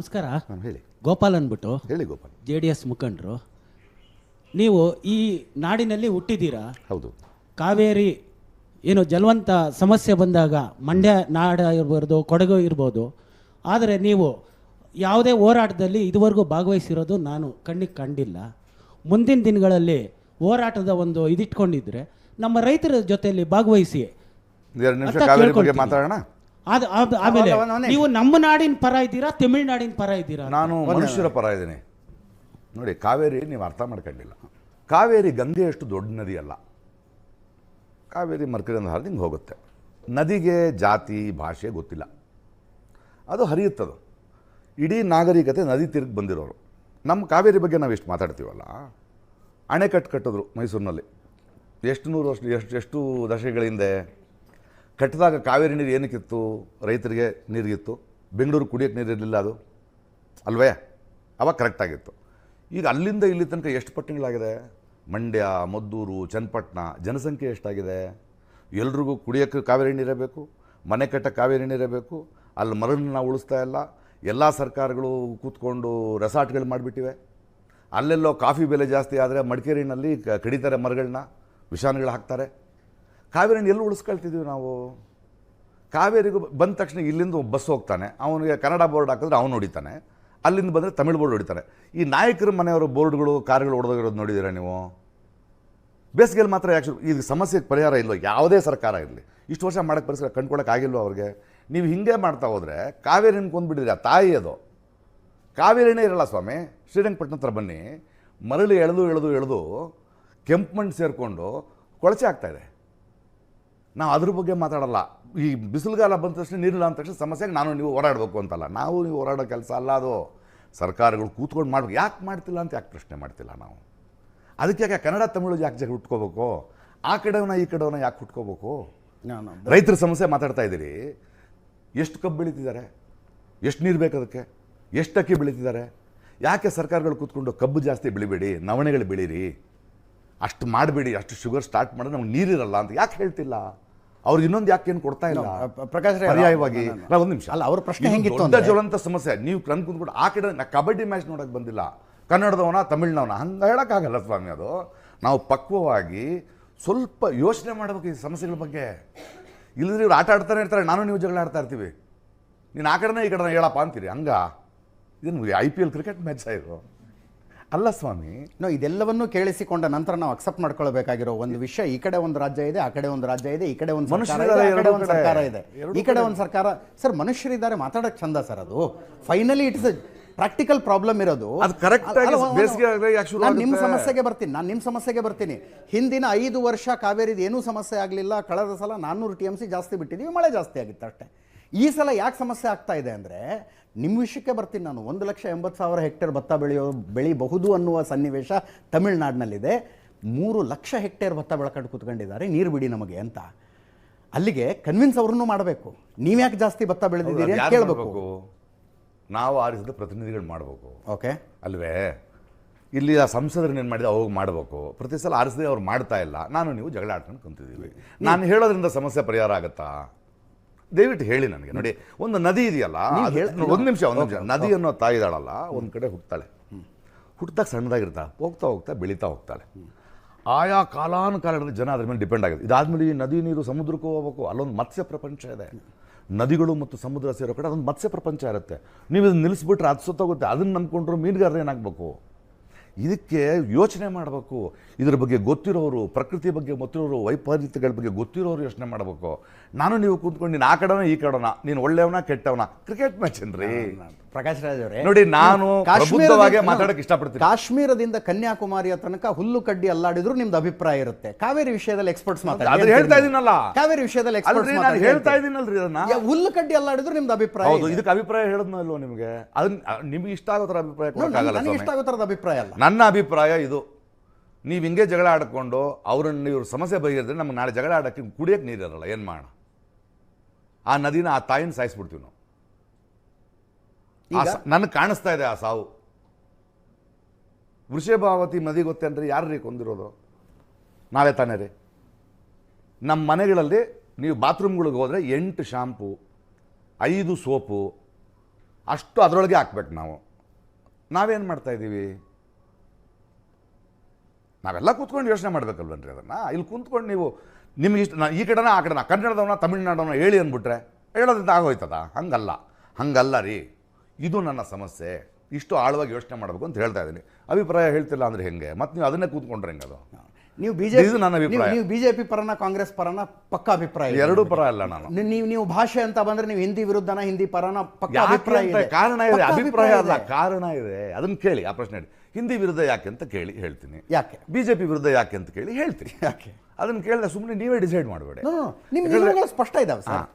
ನಮಸ್ಕಾರ. ಹೇಳಿ. ಗೋಪಾಲ್ ಅಂದ್ಬಿಟ್ಟು ಹೇಳಿ ಗೋಪಾಲ್. ಜೆ ಡಿ ಎಸ್ ಮುಖಂಡರು ನೀವು ಈ ನಾಡಿನಲ್ಲಿ ಹುಟ್ಟಿದ್ದೀರಾ? ಹೌದು. ಕಾವೇರಿ ಏನು ಜಲವಂತ ಸಮಸ್ಯೆ ಬಂದಾಗ ಮಂಡ್ಯ ನಾಡ ಇರ್ಬೋದು ಕೊಡಗು ಇರ್ಬೋದು ಆದರೆ ನೀವು ಯಾವುದೇ ಹೋರಾಟದಲ್ಲಿ ಇದುವರೆಗೂ ಭಾಗವಹಿಸಿರೋದು ನಾನು ಕಣ್ಣಿಗೆ ಕಂಡಿಲ್ಲ. ಮುಂದಿನ ದಿನಗಳಲ್ಲಿ ಹೋರಾಟದ ಒಂದು ಇದಿಟ್ಕೊಂಡಿದ್ರೆ ನಮ್ಮ ರೈತರ ಜೊತೆಯಲ್ಲಿ ಭಾಗವಹಿಸಿ. ಎರಡು ನಿಮಿಷ ಅಂತ ಕಾವೇರಿ ಬಗ್ಗೆ ಕೇಳ್ಕೊಳ್ತೀನಿ. ಮಾತಾಡೋಣ. ಆದ- ಆಮೇಲೆ ನೀವು ನಮ್ಮ ನಾಡಿನ ಪರ ಇದ್ದೀರಾ ತಮಿಳುನಾಡಿನ ಪರ ಇದ್ದೀರಾ? ನಾನು ಮನುಷ್ಯರ ಪರ ಇದ್ದೀನಿ. ನೋಡಿ ಕಾವೇರಿ ನೀವು ಅರ್ಥ ಮಾಡ್ಕೊಂಡಿಲ್ಲ. ಕಾವೇರಿ ಗಂಗೆಯಷ್ಟು ದೊಡ್ಡ ನದಿ ಅಲ್ಲ. ಕಾವೇರಿ ಮರ್ಕರಿಂದ ಹರಿದು ಹಿಂಗೆ ಹೋಗುತ್ತೆ. ನದಿಗೆ ಜಾತಿ ಭಾಷೆ ಗೊತ್ತಿಲ್ಲ. ಅದು ಹರಿಯುತ್ತದು. ಇಡೀ ನಾಗರಿಕತೆ ನದಿ ತಿರುಗಿ ಬಂದಿರೋರು. ನಮ್ಮ ಕಾವೇರಿ ಬಗ್ಗೆ ನಾವು ಎಷ್ಟು ಮಾತಾಡ್ತೀವಲ್ಲ? ಅಣೆಕಟ್ಟು ಕಟ್ಟಿದ್ರು ಮೈಸೂರಿನಲ್ಲಿ. ಎಷ್ಟು ನೂರು ವರ್ಷ ಎಷ್ಟು ಎಷ್ಟು ದಶಕಗಳ ಹಿಂದೆ ಕಟ್ಟಿದಾಗ ಕಾವೇರಿ ನೀರು ಏನಕ್ಕಿತ್ತು ರೈತರಿಗೆ ನೀರಿಗಿತ್ತು ಬೆಂಗಳೂರು ಕುಡಿಯೋಕ್ಕೆ ನೀರಿರಲಿಲ್ಲ ಅದು. ಅಲ್ವೇ? ಅವಾಗ ಕರೆಕ್ಟಾಗಿತ್ತು ಈಗ ಅಲ್ಲಿಂದ ಇಲ್ಲಿ ತನಕ ಎಷ್ಟು ಪಟ್ಟಣಗಳಾಗಿದೆ ಮಂಡ್ಯ, ಮದ್ದೂರು, ಚನ್ನಪಟ್ಟಣ, ಜನಸಂಖ್ಯೆ ಎಷ್ಟಾಗಿದೆ? ಎಲ್ರಿಗೂ ಕುಡಿಯೋಕ್ಕೆ ಕಾವೇರಿ ನೀರೇ ಬೇಕು, ಮನೆ ಕಟ್ಟಕ್ಕೆ ಕಾವೇರಿ ನೀರೇ ಬೇಕು, ಅಲ್ಲಿ ಮರಳನ್ನ ನಾವು ಉಳಿಸ್ತಾ ಇಲ್ಲ. ಎಲ್ಲ ಸರ್ಕಾರಗಳು ಕೂತ್ಕೊಂಡು ರೆಸಾರ್ಟ್ಗಳು ಮಾಡಿಬಿಟ್ಟಿವೆ. ಅಲ್ಲೆಲ್ಲೋ ಕಾಫಿ ಬೆಲೆ ಜಾಸ್ತಿ ಆದರೆ ಮಡಿಕೇರಿನಲ್ಲಿ ಕಡಿತಾರೆ ಮರಗಳನ್ನ, ವಿಷಾನಗಳು ಹಾಕ್ತಾರೆ. ಕಾವೇರಿನ ಎಲ್ಲಿ ಉಳಿಸ್ಕೊಳ್ತಿದ್ದೀವಿ ನಾವು? ಕಾವೇರಿಗೂ ಬಂದ ತಕ್ಷಣ ಇಲ್ಲಿಂದ ಬಸ್ ಹೋಗ್ತಾನೆ. ಅವನಿಗೆ ಕನ್ನಡ ಬೋರ್ಡ್ ಹಾಕಿದ್ರೆ ಅವನು ಹೊಡಿತಾನೆ. ಅಲ್ಲಿಂದ ಬಂದರೆ ತಮಿಳು ಬೋರ್ಡ್ ಹೊಡಿತಾನೆ ಈ ನಾಯಕರ ಮನೆಯವರು ಬೋರ್ಡ್ಗಳು, ಕಾರ್ಗಳು ಹೊಡೆದೋಗಿರೋದು ನೋಡಿದ್ದೀರಾ ನೀವು? ಬೇಸಿಗೆಯಲ್ಲಿ ಮಾತ್ರ ಯಾಕೆ ಇದು ಸಮಸ್ಯೆಗೆ ಪರಿಹಾರ ಇಲ್ಲೋ ಯಾವುದೇ ಸರ್ಕಾರ ಇರಲಿ. ಇಷ್ಟು ವರ್ಷ ಮಾಡೋಕ್ಕೆ ಪರಿಸರ ಆಗಿಲ್ಲ ಅವ್ರಿಗೆ? ನೀವು ಹಿಂಗೆ ಮಾಡ್ತಾ ಹೋದರೆ ಕಾವೇರಿನ ಕೊಂದ್ಬಿಟ್ಟಿದ್ರೆ ಆ ತಾಯಿ ಅದು. ಕಾವೇರಿನೇ ಇರಲ್ಲ ಸ್ವಾಮಿ. ಶ್ರೀರಂಗಪಟ್ಟಣ ಹತ್ರ ಬನ್ನಿ. ಮರಳಿ ಎಳೆದು ಎಳೆದು ಎಳೆದು ಕೆಂಪು ಮಣ್ಣು ಸೇರಿಕೊಂಡು ಕೊಳಚೆ ಆಗ್ತಾಯಿದೆ ನಾವು ಅದ್ರ ಬಗ್ಗೆ ಮಾತಾಡಲ್ಲ. ಈ ಬಿಸಿಲುಗಾಲ ಬಂದ ತಕ್ಷಣ ನೀರಿಲ್ಲ ಅಂದ ತಕ್ಷಣ ಸಮಸ್ಯೆಗೆ ನಾನು ನೀವು ಹೋರಾಡಬೇಕು ಅಂತಲ್ಲ. ನಾವು ನೀವು ಹೋರಾಡೋ ಕೆಲಸ ಅಲ್ಲ ಅದು. ಸರ್ಕಾರಗಳು ಕೂತ್ಕೊಂಡು ಮಾಡಬೇಕು. ಯಾಕೆ ಮಾಡ್ತಿಲ್ಲ ಅಂತ ಯಾಕೆ ಪ್ರಶ್ನೆ ಮಾಡ್ತಿಲ್ಲ ನಾವು? ಅದಕ್ಕೆ ಯಾಕೆ ಕನ್ನಡ ತಮಿಳು ಯಾಕೆ ಜಾಗ ಹುಟ್ಕೋಬೇಕು ಆ ಕಡೆವನ್ನ ಈ ಕಡೆವನ್ನ ಯಾಕೆ ಹುಟ್ಕೋಬೇಕು ರೈತರ ಸಮಸ್ಯೆ ಮಾತಾಡ್ತಾ ಇದ್ದೀರಿ. ಎಷ್ಟು ಕಬ್ಬು ಬೆಳೀತಿದ್ದಾರೆ? ಎಷ್ಟು ನೀರು ಬೇಕು ಅದಕ್ಕೆ? ಎಷ್ಟು ಅಕ್ಕಿ ಬೆಳೀತಿದ್ದಾರೆ? ಯಾಕೆ ಸರ್ಕಾರಗಳು ಕೂತ್ಕೊಂಡು ಕಬ್ಬು ಜಾಸ್ತಿ ಬೆಳಿಬೇಡಿ ನವಣೆಗಳು ಬೆಳೀರಿ? ಅಷ್ಟು ಮಾಡಬೇಡಿ ಅಷ್ಟು ಶುಗರ್ ಸ್ಟಾರ್ಟ್ ಮಾಡಿದ್ರೆ ನಮ್ಗೆ ನೀರಿರಲ್ಲ ಅಂತ. ಯಾಕೆ ಹೇಳ್ತಿಲ್ಲ? ಅವ್ರಿಗೆ ಇನ್ನೊಂದು ಯಾಕೆ ಏನು ಕೊಡ್ತಾ ಇಲ್ಲ? ಪ್ರಕಾಶ್ ಪರ್ಯಾಯವಾಗಿ. ಒಂದು ನಿಮಿಷ. ಅಲ್ಲ, ಅವ್ರ ಪ್ರಶ್ನೆ ಹೆಂಗಿತ್ತು ಅಂದ್ರೆ- ಜ್ವಲಂತ ಸಮಸ್ಯೆ. ನೀವು ಕಣ್ ಕುಂದ್ಕೊಂಡು ಆ ಕಡೆ ನಾ ಕಬಡ್ಡಿ ಮ್ಯಾಚ್ ನೋಡಕ್ಕೆ ಬಂದಿಲ್ಲ. ಕನ್ನಡದವನ ತಮಿಳ್ನವನ ಹಂಗೆ ಹೇಳೋಕ್ಕಾಗಲ್ಲ ಸ್ವಾಮಿ ಅದು. ನಾವು ಪಕ್ವವಾಗಿ ಸ್ವಲ್ಪ ಯೋಚನೆ ಮಾಡಬೇಕು ಈ ಸಮಸ್ಯೆಗಳ ಬಗ್ಗೆ. ಇಲ್ಲದ್ರೆ ಇವ್ರು ಆಟ ಆಡ್ತಾನೆ ಇರ್ತಾರೆ ನಾನು ನೀವು ಜಗಳ ಆಡ್ತಾ ಇರ್ತೀವಿ. ನೀನು ಆ ಕಡೆನೇ ಈ ಕಡೆ ಹೇಳಪ್ಪ ಅಂತೀರಿ ಹಂಗ? ಇದನ್ನು I P L cricket match ಇದು? ಅಲ್ಲ ಸ್ವಾಮಿ ನೋ ಇದೆಲ್ಲವನ್ನೂ ಕೇಳಿಸಿಕೊಂಡ ನಂತರ ನಾವು ಅಕ್ಸೆಪ್ಟ್ ಮಾಡ್ಕೊಳ್ಬೇಕಾಗಿರೋ ಒಂದು ವಿಷಯ ಈ ಕಡೆ ಒಂದು ರಾಜ್ಯ ಇದೆ ಆ ಕಡೆ ಒಂದು ರಾಜ್ಯ ಇದೆ ಈ ಕಡೆ ಒಂದು ಸರ್ಕಾರ ಇದೆ, ಈ ಕಡೆ ಒಂದು ಸರ್ಕಾರ ಸರ್ ಮನುಷ್ಯರಿದ್ದಾರೆ ಮಾತಾಡಕ್ ಚಂದ ಸರ್ ಅದು. ಫೈನಲಿ ಇಟ್ಸ್ ಪ್ರಾಕ್ಟಿಕಲ್ ಪ್ರಾಬ್ಲಮ್ ಇರೋದು. ನಿಮ್ಮ ಸಮಸ್ಯೆಗೆ ಬರ್ತೀನಿ ನಾನು ನಿಮ್ಮ ಸಮಸ್ಯೆಗೆ ಬರ್ತೀನಿ. ಹಿಂದಿನ ಐದು ವರ್ಷ ಕಾವೇರಿದ ಏನೂ ಸಮಸ್ಯೆ ಆಗಲಿಲ್ಲ ಕಳೆದ ಸಲ ನಾನ್ನೂರು ಟಿ ಎಂ ಸಿ ಜಾಸ್ತಿ ಬಿಟ್ಟಿದ್ದೀವಿ ಮಳೆ ಜಾಸ್ತಿ ಆಗಿತ್ತು ಅಷ್ಟೇ. ಈ ಸಲ ಯಾಕೆ ಸಮಸ್ಯೆ ಆಗ್ತಾ ಇದೆ ಅಂದರೆ ನಿಮ್ಮ ವಿಷಯಕ್ಕೆ ಬರ್ತೀನಿ ನಾನು. ಒಂದು ಲಕ್ಷ ಎಂಬತ್ತು ಸಾವಿರ ಹೆಕ್ಟೇರ್ ಭತ್ತ ಬೆಳೆಯೋ ಬೆಳಿಬಹುದು ಅನ್ನುವ ಸನ್ನಿವೇಶ ತಮಿಳ್ನಾಡಿನಲ್ಲಿದೆ. ಮೂರು ಲಕ್ಷ ಹೆಕ್ಟೇರ್ ಭತ್ತ ಬೆಳ್ಕೊಂಡು ಕೂತ್ಕೊಂಡಿದ್ದಾರೆ. ನೀರು ಬಿಡಿ ನಮಗೆ ಅಂತ. ಅಲ್ಲಿಗೆ ಕನ್ವಿನ್ಸ್ ಅವ್ರನ್ನೂ ಮಾಡಬೇಕು. ನೀವ್ಯಾಕೆ ಜಾಸ್ತಿ ಭತ್ತ ಬೆಳೆದಿದ್ದೀರಿ ಅಂತ ಕೇಳಬೇಕು. ನಾವು ಆರಿಸಿದ ಪ್ರತಿನಿಧಿಗಳು ಮಾಡಬೇಕು. ಓಕೆ. ಅಲ್ವೇ? ಇಲ್ಲಿ ಆ ಸಂಸದರನ್ನ ಏನು ಮಾಡಿದೆ ಅವಾಗ ಮಾಡಬೇಕು. ಪ್ರತಿ ಸಲ ಆರಿಸಿದ್ರೆ ಅವ್ರು ಮಾಡ್ತಾ ಇಲ್ಲ. ನಾನು ನೀವು ಜಗಳ ಆಡ್ಕೊಂಡು ಕುಂತಿದ್ದೀವಿ. ನಾನು ಹೇಳೋದ್ರಿಂದ ಸಮಸ್ಯೆ ಪರಿಹಾರ ಆಗುತ್ತಾ? ದಯವಿಟ್ಟು ಹೇಳಿ ನನಗೆ. ನೋಡಿ ಒಂದು ನದಿ ಇದೆಯಲ್ಲ ಒಂದು ನಿಮಿಷ ಒಂದು ನಿಮಿಷ. ನದಿ ಅನ್ನೋ ತಾಯಿ ಇದ್ದಾಳಲ್ಲ ಒಂದು ಕಡೆ ಹುಟ್ತಾಳೆ. ಹುಟ್ಟಿದಾಗ ಸಣ್ಣದಾಗಿರ್ತಾಳೆ ಹೋಗ್ತಾ ಹೋಗ್ತಾ ಬೆಳೀತಾ ಹೋಗ್ತಾಳೆ. ಆಯಾ ಕಾಲಾನುಕಾಲದಲ್ಲಿ ಜನ ಅದ್ರ ಮೇಲೆ ಡಿಪೆಂಡ್ ಆಗಿದೆ ಇದಾದ್ಮೇಲೆ ಈ ನದಿ ನೀರು ಸಮುದ್ರಕ್ಕೂ ಹೋಗ್ಬೇಕು. ಅಲ್ಲೊಂದು ಮತ್ಸ್ಯ ಪ್ರಪಂಚ ಇದೆ. ನದಿಗಳು ಮತ್ತು ಸಮುದ್ರ ಸೇರೋ ಕಡೆ ಅದೊಂದು ಮತ್ಸ್ಯ ಪ್ರಪಂಚ ಇರುತ್ತೆ. ನೀವು ಇದನ್ನ ನಿಲ್ಲಿಸ್ಬಿಟ್ರೆ ಅದು ಸುತ್ತೋಗುತ್ತೆ. ಅದನ್ನ ನಂಬ್ಕೊಂಡ್ರು ಮೀನುಗಾರರು ಏನಾಗಬೇಕು? ಇದಕ್ಕೆ ಯೋಚನೆ ಮಾಡಬೇಕು. ಇದ್ರ ಬಗ್ಗೆ ಗೊತ್ತಿರೋರು, ಪ್ರಕೃತಿ ಬಗ್ಗೆ ಗೊತ್ತಿರೋರು, ವೈಪರೀತ್ಯಗಳ ಬಗ್ಗೆ ಗೊತ್ತಿರೋರು ಯೋಚನೆ ಮಾಡಬೇಕು. ನಾನು ನೀವು ಕೂತ್ಕೊಂಡು ನೀನು ಆ ಕಡೆನ ಈ ಕಡೆನ, ನೀನು ಒಳ್ಳೆಯವನ ಕೆಟ್ಟವನ? ಕ್ರಿಕೆಟ್ ಮ್ಯಾಚ್ ಏನ್ರಿ? ಪ್ರಕಾಶ್ ರಾಜ್ ಅವರೇ ನೋಡಿ, ನಾನು ಕಾಶ್ಮೀರವಾಗಿ ಪ್ರಬುದ್ಧವಾಗಿ ಮಾತಾಡಕ್ಕೆ ಇಷ್ಟಪಡ್ತೀನಿ. ಕಾಶ್ಮೀರದಿಂದ ಕನ್ಯಾಕುಮಾರಿಯ ತನಕ ಹುಲ್ಲು ಕಡ್ಡಿ ಅಲ್ಲಾಡಿದ್ರು ನಿಮ್ದು ಅಭಿಪ್ರಾಯ ಇರುತ್ತೆ. ಕಾವೇರಿ ವಿಷಯದಲ್ಲಿ ಎಕ್ಸ್ಪರ್ಟ್ಸ್ ಅದ್ರ ಹೇಳ್ತಾ ಇದೀನಲ್ಲ. ಕಾವೇರಿ ವಿಷಯದಲ್ಲಿ ಎಕ್ಸ್ಪರ್ಟ್ಸ್ ನಾನು ಹೇಳ್ತಾ ಇದೀನಲ್ರಿ ಅದನ್ನ. ಹುಲ್ಲು ಕಡ್ಡಿ ಅಲ್ಲಾಡಿದ್ರು ನಿಮ್ದು ಅಭಿಪ್ರಾಯ ಹೌದು ಇದೆ. ಇದಕ್ಕೆ ಅಭಿಪ್ರಾಯ ಹೇಳದ್ನೋ ನಿಮ್ಗೆ? ನಿಮಗೆ ಅದನ್ನ ನಿಮ್ಗೆ ಇಷ್ಟ ಆಗೋ ಥರ ಅಭಿಪ್ರಾಯ ನನಗೆ ಇಷ್ಟ ಆಗೋ ಥರದ ಅಭಿಪ್ರಾಯ ಅಲ್ಲ. ನನ್ನ ಅಭಿಪ್ರಾಯ ಇದು. ನೀವು ಹಿಂಗೆ ಜಗಳ ಆಡ್ಕೊಂಡು ಅವ್ರನ್ನ ಇವ್ರ ಸಮಸ್ಯೆ ಬಗೆಹರಿದ್ರೆ ನಮ್ಗೆ ನಾಳೆ ಜಗಳ ಆಡಕ್ಕೆ ಕುಡಿಯಕ್ಕೆ ನೀರಿರಲ್ಲ ಏನು ಮಾಡೋಣ ಆ ನದಿನ ಆ ತಾಯಿನ ಸಾಯಿಸ್ಬಿಡ್ತೀವಿ ನಾವು. ನನಗೆ ಕಾಣಿಸ್ತಾ ಇದೆ ಆ ಸಾವು. ವೃಷಭಾವತಿ ನದಿ ಅಂದರೆ ಯಾರು ರೀ ಕೊಂದಿರೋದು? ನಾವೇ ತಾನೇ ರೀ. ನಮ್ಮ ಮನೆಗಳಲ್ಲಿ ನೀವು ಬಾತ್ರೂಮ್ಗಳಿಗೆ ಹೋದರೆ ಎಂಟು ಶಾಂಪು, ಐದು ಸೋಪು, ಅಷ್ಟು ಅದರೊಳಗೆ ಹಾಕ್ಬೇಕು ನಾವು. ನಾವೇನು ಮಾಡ್ತಾ ಇದ್ದೀವಿ? ನಾವೆಲ್ಲ ಕೂತ್ಕೊಂಡು ಯೋಚನೆ ಮಾಡಬೇಕಲ್ವನ್ರಿ ಅದನ್ನು? ಇಲ್ಲಿ ಕೂತ್ಕೊಂಡು ನೀವು ನಿಮಗೆ ಇಷ್ಟ ಈ ಕಡೆನ, ಆ ಕಡೆನ, ಕನ್ನಡದವನ, ತಮಿಳ್ನಾಡವನ ಹೇಳಿ ಅಂದ್ಬಿಟ್ರೆ ಹೇಳೋದ್ರಿಂದ ಆಗೋಯ್ತದ? ಹಂಗಲ್ಲ. ಹಂಗಲ್ಲ ರೀ. ಇದು ನನ್ನ ಸಮಸ್ಯೆ. ಇಷ್ಟು ಆಳವಾಗಿ ಯೋಚನೆ ಮಾಡಬೇಕು ಅಂತ ಹೇಳ್ತಾ ಇದ್ದೀನಿ. ಅಭಿಪ್ರಾಯ ಹೇಳ್ತಿಲ್ಲ ಅಂದ್ರೆ ಹೆಂಗೆ? ಮತ್ತೆ ನೀವು ಅದನ್ನೇ ಕೂತ್ಕೊಂಡ್ರೆ ಹೆಂಗೆ ಅದು? ನೀವು ಬಿಜೆಪಿ ಇದು ನನ್ನ ಅಭಿಪ್ರಾಯ. ನೀವು ಬಿಜೆಪಿ ಪರನ ಕಾಂಗ್ರೆಸ್ ಪರನ ಪಕ್ಕ ಅಭಿಪ್ರಾಯ ಎರಡೂ ಪರ ಅಲ್ಲ ನಾನು. ನೀವು ನೀವು ಭಾಷೆ ಅಂತ ಬಂದ್ರೆ ನೀವು ಹಿಂದಿ ವಿರುದ್ಧನ ಹಿಂದಿ ಪರನ ಪಕ್ಕ ಅಭಿಪ್ರಾಯ ಇದೆ. ಕಾರಣ ಇದೆ. ಅಭಿಪ್ರಾಯ ಅಲ್ಲ ಕಾರಣ ಇದೆ. ಅದನ್ನ ಕೇಳಿ ಆ ಪ್ರಶ್ನೆ ಹೇಳಿ ಹಿಂದಿ ವಿರುದ್ಧ ಯಾಕೆ ಅಂತ ಕೇಳಿ ಹೇಳ್ತೀನಿ. ಯಾಕೆ? ಬಿಜೆಪಿ ವಿರುದ್ಧ ಯಾಕೆ ಅಂತ ಕೇಳಿ ಹೇಳ್ತೀನಿ. ಯಾಕೆ? ಅದನ್ನ ಕೇಳಿದ್ರೆ ಸುಮ್ಮನೆ ನೀವೇ ಡಿಸೈಡ್ ಮಾಡಬೇಡಿ. ಸ್ಪಷ್ಟ ಇದಾವೆ ಸರ್.